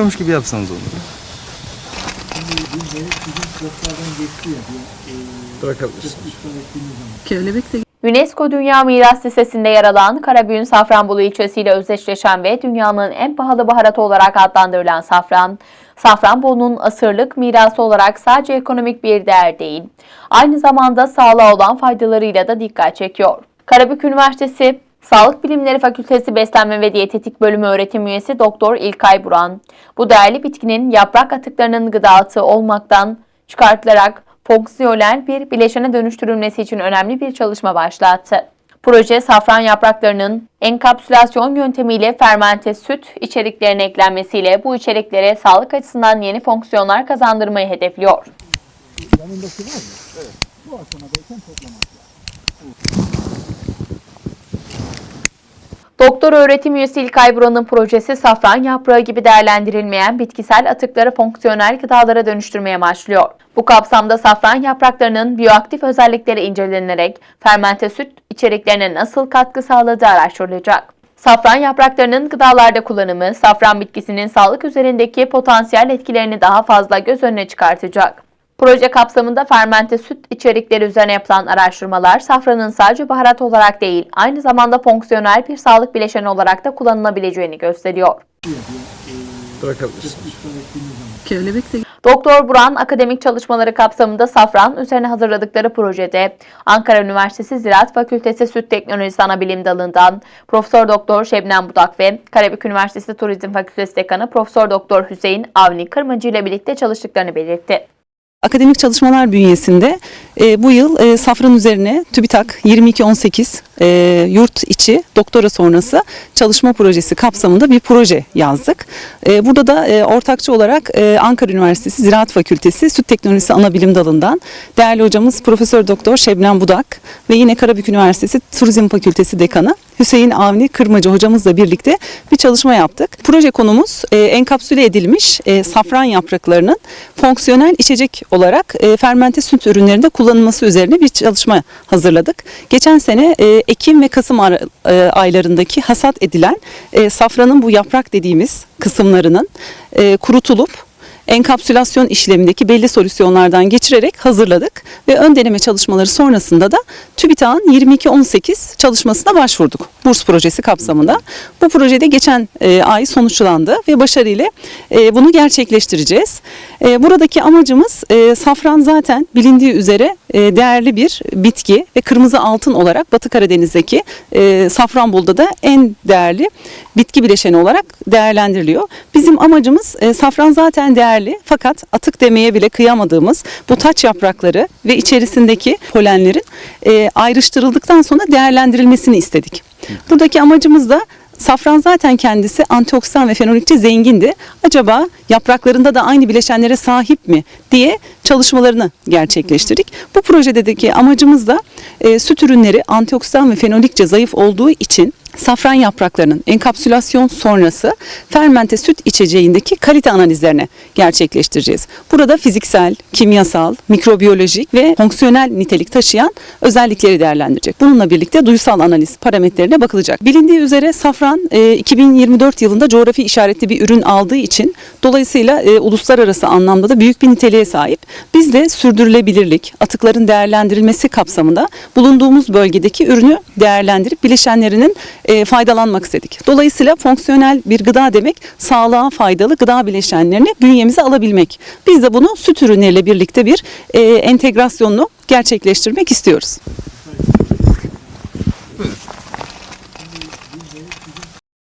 görüyormuş gibi yapsanız onu. UNESCO Dünya Miras Listesi'nde yer alan Karabük'ün Safranbolu ilçesiyle özdeşleşen ve dünyanın en pahalı baharatı olarak adlandırılan safran, Safranbolu'nun asırlık mirası olarak sadece ekonomik bir değer değil, aynı zamanda sağlığa olan faydalarıyla da dikkat çekiyor. Karabük Üniversitesi Sağlık Bilimleri Fakültesi Beslenme ve Diyetetik Bölümü öğretim üyesi Doktor İlkay Buran, bu değerli bitkinin yaprak atıklarının gıda atığı olmaktan çıkartılarak fonksiyonel bir bileşene dönüştürülmesi için önemli bir çalışma başlattı. Proje safran yapraklarının enkapsülasyon yöntemiyle fermente süt içeriklerine eklenmesiyle bu içeriklere sağlık açısından yeni fonksiyonlar kazandırmayı hedefliyor. Doktor öğretim üyesi İlkay Buran'ın projesi safran yaprağı gibi değerlendirilmeyen bitkisel atıkları fonksiyonel gıdalara dönüştürmeye amaçlıyor. Bu kapsamda safran yapraklarının biyoaktif özellikleri incelenerek fermente süt içeriklerine nasıl katkı sağladığı araştırılacak. Safran yapraklarının gıdalarda kullanımı, safran bitkisinin sağlık üzerindeki potansiyel etkilerini daha fazla göz önüne çıkartacak. Proje kapsamında fermente süt içerikleri üzerine yapılan araştırmalar safranın sadece baharat olarak değil, aynı zamanda fonksiyonel bir sağlık bileşeni olarak da kullanılabileceğini gösteriyor. Bırakabilirsiniz. kelebek de Doktor Buran akademik çalışmaları kapsamında safran üzerine hazırladıkları projede Ankara Üniversitesi Ziraat Fakültesi Süt Teknolojisi Anabilim Dalı'ndan Profesör Doktor Şebnem Budak ve Karabük Üniversitesi Turizm Fakültesi Dekanı Profesör Doktor Hüseyin Avni Kırmacı ile birlikte çalıştıklarını belirtti. Akademik çalışmalar bünyesinde e, bu yıl e, safran üzerine TÜBİTAK 2218 e, yurt içi doktora sonrası çalışma projesi kapsamında bir proje yazdık. E, burada da e, ortakçı olarak e, Ankara Üniversitesi Ziraat Fakültesi Süt Teknolojisi Anabilim Dalı'ndan değerli hocamız Profesör Doktor Şebnem Budak ve yine Karabük Üniversitesi Turizm Fakültesi Dekanı Hüseyin Avni Kırmacı hocamızla birlikte bir çalışma yaptık. Proje konumuz e, enkapsüle edilmiş e, safran yapraklarının fonksiyonel içecek olarak e, fermente süt ürünlerinde kullanılması üzerine bir çalışma hazırladık. Geçen sene e, Ekim ve Kasım ara- e, aylarındaki hasat edilen e, safranın bu yaprak dediğimiz kısımlarının e, kurutulup enkapsülasyon işlemindeki belli solüsyonlardan geçirerek hazırladık ve ön deneme çalışmaları sonrasında da TÜBİTAK'ın 2218 çalışmasına başvurduk. Burs projesi kapsamında. Bu projede geçen e, ay sonuçlandı ve başarıyla e, bunu gerçekleştireceğiz. E, buradaki amacımız e, safran zaten bilindiği üzere e, değerli bir bitki ve kırmızı altın olarak Batı Karadeniz'deki e, Safranbolu'da da en değerli bitki bileşeni olarak değerlendiriliyor. Bizim amacımız e, safran zaten değerli fakat atık demeye bile kıyamadığımız bu taç yaprakları ve içerisindeki polenlerin e, ayrıştırıldıktan sonra değerlendirilmesini istedik. Buradaki amacımız da Safran zaten kendisi antioksidan ve fenolikçe zengindi. Acaba yapraklarında da aynı bileşenlere sahip mi diye çalışmalarını gerçekleştirdik. Bu projedeki amacımız da e, süt ürünleri antioksidan ve fenolikçe zayıf olduğu için safran yapraklarının enkapsülasyon sonrası fermente süt içeceğindeki kalite analizlerini gerçekleştireceğiz. Burada fiziksel, kimyasal, mikrobiyolojik ve fonksiyonel nitelik taşıyan özellikleri değerlendirecek. Bununla birlikte duysal analiz parametrelerine bakılacak. Bilindiği üzere safran e, 2024 yılında coğrafi işaretli bir ürün aldığı için dolayısıyla e, uluslararası anlamda da büyük bir niteliğe sahip. Biz de sürdürülebilirlik, atıkların değerlendirilmesi kapsamında bulunduğumuz bölgedeki ürünü değerlendirip bileşenlerinin e, faydalanmak istedik. Dolayısıyla fonksiyonel bir gıda demek sağlığa faydalı gıda bileşenlerini bünyemize alabilmek. Biz de bunu süt ürünleriyle birlikte bir e, entegrasyonunu gerçekleştirmek istiyoruz.